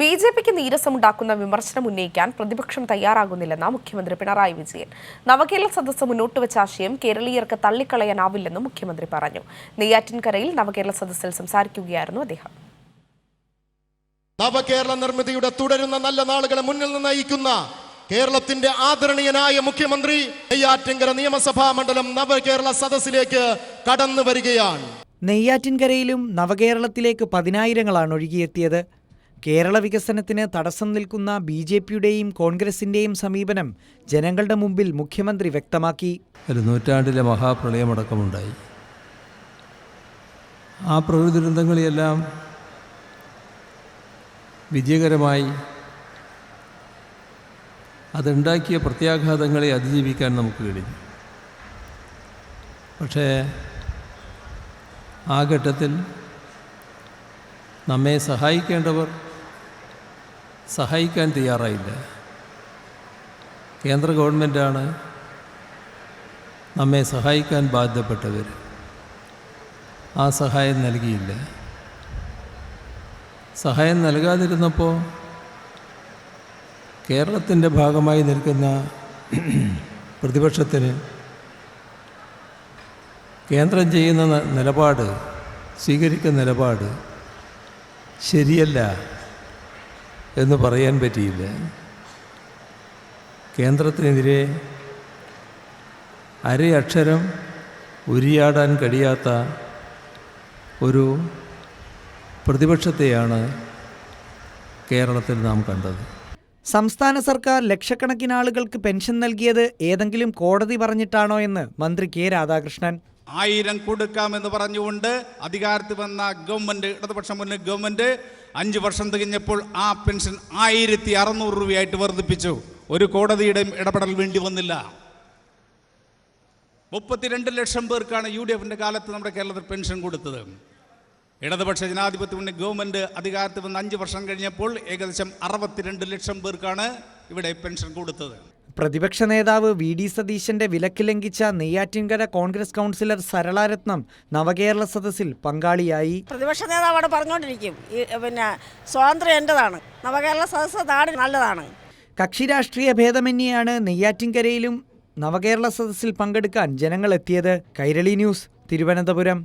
B J പിക്ക് നീരസമുണ്ടാക്കുന്ന വിമർശനം ഉന്നയിക്കാൻ പ്രതിപക്ഷം തയ്യാറാകുന്നില്ലെന്ന് മുഖ്യമന്ത്രി പിണറായി വിജയൻ. നവകേരള സദസ്സ് മുന്നോട്ട് വെച്ച ആശയം കേരളീയർക്ക് തള്ളിക്കളയാനാവില്ലെന്നും മുഖ്യമന്ത്രി പറഞ്ഞു. നെയ്യാറ്റിൻകരയിൽ നവകേരള സദസ്സിൽ സംസാരിക്കുകയായിരുന്നു അദ്ദേഹം. നവകേരള നിർമ്മിതിയുടെ തുടരുന്ന നല്ല നാളുകളെ മുന്നിൽ നിന്ന് നയിക്കുന്ന കേരളത്തിന്റെ ആദരണീയനായ മുഖ്യമന്ത്രി നെയ്യാറ്റിൻകര നിയമസഭാ മണ്ഡലം നവകേരള സദസ്സിലേക്ക് കടന്നു വരികയാണ്. നെയ്യാറ്റിൻകരയിലും നവകേരളത്തിലേക്ക് പതിനായിരങ്ങളാണ് ഒഴുകിയെത്തിയത്. കേരള വികസനത്തിന് തടസ്സം നിൽക്കുന്ന ബി ജെ പിയുടെയും കോൺഗ്രസിന്റെയും സമീപനം ജനങ്ങളുടെ മുമ്പിൽ മുഖ്യമന്ത്രി വ്യക്തമാക്കി. ഒരു നൂറ്റാണ്ടിലെ മഹാപ്രളയമടക്കമുണ്ടായി. ആ പ്രകൃതി ദുരന്തങ്ങളെയെല്ലാം വിജയകരമായി അതുണ്ടാക്കിയ പ്രത്യാഘാതങ്ങളെ അതിജീവിക്കാൻ നമുക്ക് കഴിഞ്ഞു. പക്ഷേ ആ ഘട്ടത്തിൽ നമ്മെ സഹായിക്കേണ്ടവർ സഹായിക്കാൻ തയ്യാറായില്ല. കേന്ദ്ര ഗവൺമെന്റാണ് നമ്മെ സഹായിക്കാൻ ബാധ്യപ്പെട്ടവർ. ആ സഹായം നൽകിയില്ല. സഹായം നൽകാതിരുന്നപ്പോൾ കേരളത്തിന്റെ ഭാഗമായി നിൽക്കുന്ന പ്രതിപക്ഷത്തിന് കേന്ദ്രം ചെയ്യുന്ന നിലപാട് സ്വീകരിക്കുന്ന നിലപാട് ശരിയല്ല. എന്ന് പറയാൻ പറ്റിയില്ല. കേന്ദ്രത്തിനെതിരെ അരയക്ഷരം ഉരിയാടാൻ കഴിയാത്ത ഒരു പ്രതിപക്ഷത്തെയാണ് കേരളത്തിൽ നാം കണ്ടത്. സംസ്ഥാന സർക്കാർ ലക്ഷക്കണക്കിന് ആളുകൾക്ക് പെൻഷൻ നൽകിയത് ഏതെങ്കിലും കോടതി പറഞ്ഞിട്ടാണോ എന്ന് മന്ത്രി കെ രാധാകൃഷ്ണൻ. ആയിരം കൊടുക്കാമെന്ന് പറഞ്ഞുകൊണ്ട് അധികാരത്തിൽ വന്ന ഗവൺമെന്റ് ഇടതുപക്ഷം മുന്നിൽ ഗവൺമെന്റ് അഞ്ച് വർഷം തികഞ്ഞപ്പോൾ ആ പെൻഷൻ ആയിരത്തി അറുന്നൂറ് രൂപയായിട്ട് വർദ്ധിപ്പിച്ചു. ഒരു കോടതിയുടെയും ഇടപെടൽ വേണ്ടി വന്നില്ല. മുപ്പത്തിരണ്ട് ലക്ഷം പേർക്കാണ് യു ഡി എഫിന്റെ കാലത്ത് നമ്മുടെ കേരളത്തിൽ പെൻഷൻ കൊടുത്തത്. ഇടതുപക്ഷ ജനാധിപത്യ മുന്നേ ഗവൺമെന്റ് അധികാരത്തിൽ വന്ന് അഞ്ച് വർഷം കഴിഞ്ഞപ്പോൾ ഏകദേശം അറുപത്തിരണ്ട് ലക്ഷം പേർക്കാണ് ഇവിടെ പെൻഷൻ കൊടുത്തത്. പ്രതിപക്ഷ നേതാവ് വി ഡി സതീശന്റെ വിലക്ക് ലംഘിച്ച നെയ്യാറ്റിൻകര കോൺഗ്രസ് കൗൺസിലർ സരളാരത്നം നവകേരള സദസ്സിൽ പങ്കാളിയായി. പ്രതിപക്ഷ നേതാവ് അവിടെ പറഞ്ഞുകൊണ്ടിരിക്കും. പിന്നെ സ്വാതന്ത്ര്യം എന്റെതാണ് നവകേരള സദസ്സ് നാട് നല്ലതാണ്. കക്ഷി രാഷ്ട്രീയ ഭേദമന്യെയാണ് നെയ്യാറ്റിൻകരയിലും നവകേരള സദസ്സിൽ പങ്കെടുക്കാൻ ജനങ്ങൾ എത്തിയത് കൈരളി ന്യൂസ് തിരുവനന്തപുരം.